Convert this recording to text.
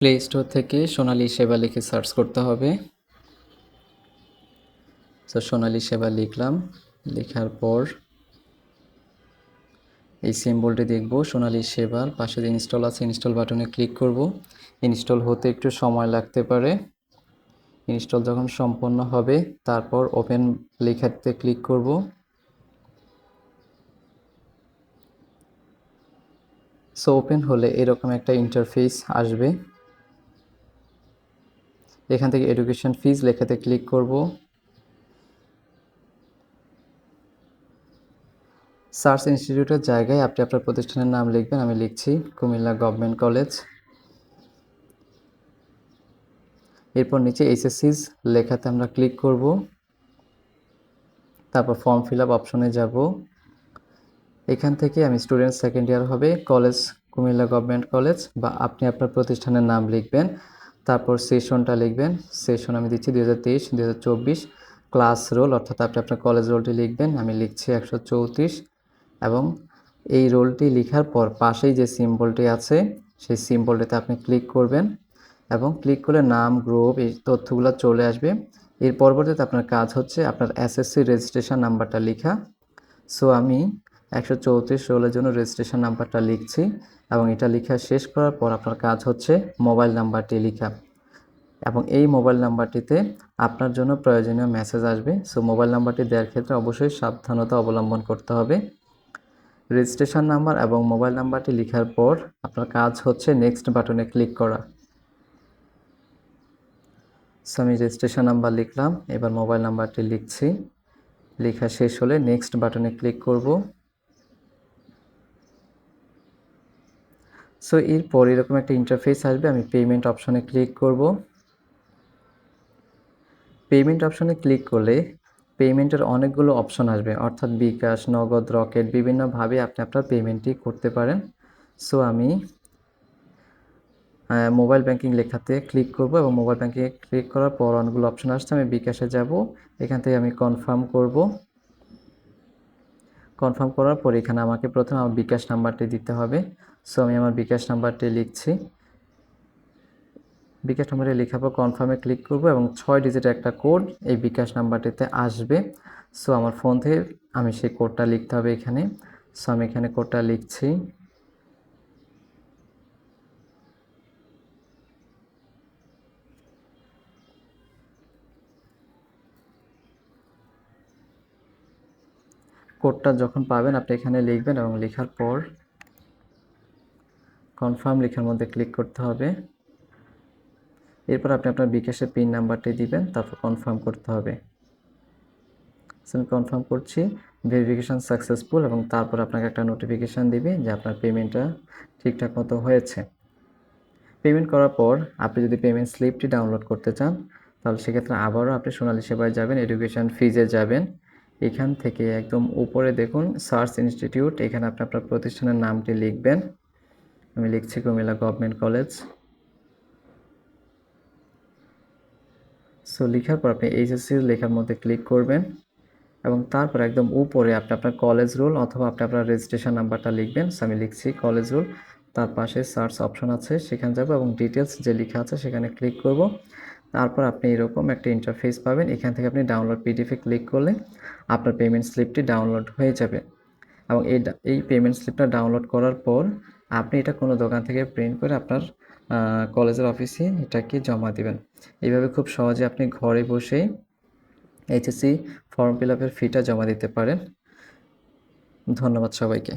Play store থেকে সোনালী সেবা লিখে সার্চ করতে হবে। তো সোনালী সেবা লিখলাম। লেখার পর এই সিম্বলটি দেখব। সোনালী সেবার পাশে যে ইনস্টল আছে ইনস্টল বাটনে ক্লিক করব। ইনস্টল হতে একটু সময় লাগতে পারে। ইনস্টল যখন সম্পন্ন হবে, তারপর ওপেন লেখাতে ক্লিক করব। সো ওপেন হলে এরকম একটা ইন্টারফেস আসবে। এখান থেকে এডুকেশন ফিজ লেখাতে ক্লিক করব। সার্চ ইনস্টিটিউটের জায়গায় আপনি আপনার প্রতিষ্ঠানের নাম লিখবেন, আমি লিখছি কুমিল্লা গভর্নমেন্ট কলেজ এরপর নিচে এইচএসসিস লেখাতে আমরা ক্লিক করব। তারপর ফর্ম ফিল আপ অপশনে যাব। এখান থেকে আমি স্টুডেন্ট সেকেন্ড ইয়ার হবে কলেজ কুমিল্লা গভর্নমেন্ট কলেজ বা আপনি আপনার প্রতিষ্ঠানের নাম লিখবেন। তারপর সেশনটা লিখবেন। সেশন আমি দিচ্ছি দুই হাজার তেইশ, দুই হাজার চব্বিশ। ক্লাস রোল অর্থাৎ আপনি আপনার কলেজ রোলটি লিখবেন, আমি লিখছি একশো চৌত্রিশ। এবং এই রোলটি লেখার পর পাশেই যে সিম্বলটি আছে, সেই সিম্বলটিতে আপনি ক্লিক করবেন। এবং ক্লিক করলে নাম গ্রুপ এই তথ্যগুলো চলে আসবে। এর পরবর্তীতে আপনার কাজ হচ্ছে আপনার এসএসসি রেজিস্ট্রেশন নাম্বারটা লেখা। সো আমি একশো চৌত্রিশ রোলের জন্য রেজিস্ট্রেশন নাম্বারটা লিখছি এবং এটা লেখা শেষ করার পর আপনার কাজ হচ্ছে মোবাইল নাম্বারটি লেখা। এবং এই মোবাইল নাম্বারটিতে আপনার জন্য প্রয়োজনীয় মেসেজ আসবে। সো মোবাইল নাম্বারটি দেওয়ার ক্ষেত্রে অবশ্যই সাবধানতা অবলম্বন করতে হবে। রেজিস্ট্রেশন নাম্বার এবং মোবাইল নাম্বারটি লেখার পর আপনার কাজ হচ্ছে নেক্সট বাটনে ক্লিক করা। সো আমি রেজিস্ট্রেশন নাম্বার লিখলাম, এবার মোবাইল নাম্বারটি লিখছি। লেখা শেষ হলে নেক্সট বাটনে ক্লিক করব। সো এরপর এরকম একটা ইন্টারফেস আসবে, আমি পেমেন্ট অপশনে ক্লিক করব। পেমেন্ট অপশনে ক্লিক করলে পেমেন্টের অনেকগুলো অপশন আসবে, অর্থাৎ বিকাশ, নগদ, রকেট, বিভিন্নভাবে আপনি আপনার পেমেন্টটি করতে পারেন। সো আমি মোবাইল ব্যাংকিং লেখাতে ক্লিক করব এবং মোবাইল ব্যাংকিংয়ে ক্লিক করার পর অনেকগুলো অপশন আসছে, আমি বিকাশে যাব, এখান থেকে আমি কনফার্ম করব। কনফার্ম করার পর এখানে আমাকে প্রথমে আমার বিকাশ নাম্বারটি দিতে হবে। সো আমি আমার বিকাশ নাম্বারটি লিখছি। বিকাশ নাম্বারে লেখার পর কনফার্মে ক্লিক করব এবং ছয় ডিজিট একটা কোড এই বিকাশ নাম্বারটিতে আসবে। সো আমার ফোন থেকে আমি সেই কোডটা লিখতে হবে এখানে। সো আমি এখানে কোডটা লিখছি। কোডটা যখন পাবেন, আপনি এখানে লিখবেন এবং লেখার পর কনফার্ম লেখার মধ্যে ক্লিক করতে হবে। এরপর আপনি আপনার বিকাশের পিন নাম্বারটি দিবেন, তারপর কনফার্ম করতে হবে। আমি কনফার্ম করছি ভেরিফিকেশান সাকসেসফুল এবং তারপর আপনাকে একটা নোটিফিকেশান দিবে যে আপনার পেমেন্টটা ঠিকঠাক মতো হয়েছে। পেমেন্ট করার পর আপনি যদি পেমেন্ট স্লিপটি ডাউনলোড করতে চান, তাহলে সেক্ষেত্রে আবারও আপনি সোনালী সেবায় যাবেন এডুকেশান ফিজে যাবেন। এখান থেকে একদম উপরে দেখুন, সার্চ ইনস্টিটিউট, এখানে আপনি আপনার প্রতিষ্ঠানের নামটি লিখবেন। আমি লিখছি কুমিল্লা গভর্নমেন্ট কলেজ। সো লেখার পর আপনি এইচএসসির লেখার মধ্যে ক্লিক করবেন এবং তারপর একদম উপরে আপনি আপনার কলেজ রুল অথবা আপনি আপনার রেজিস্ট্রেশন নাম্বারটা লিখবেন। সো আমি লিখছি কলেজ রুল তার পাশে সার্চ অপশন আছে, সেখানে যাব এবং ডিটেলস যে লেখা আছে সেখানে ক্লিক করব। তারপর আপনি এরকম একটা ইন্টারফেস পাবেন। এখান থেকে আপনি ডাউনলোড পিডিএফে ক্লিক করলে আপনার পেমেন্ট স্লিপটি ডাউনলোড হয়ে যাবে। এবং এই এই পেমেন্ট স্লিপটা ডাউনলোড করার পর আপনি এটা কোনো দোকান থেকে প্রিন্ট করে আপনার কলেজের অফিসে এটাকে জমা দিবেন। এইভাবে খুব সহজে আপনি ঘরে বসেই এইচএসসি ফর্ম ফিল আপের ফিটা জমা দিতে পারেন। ধন্যবাদ সবাইকে।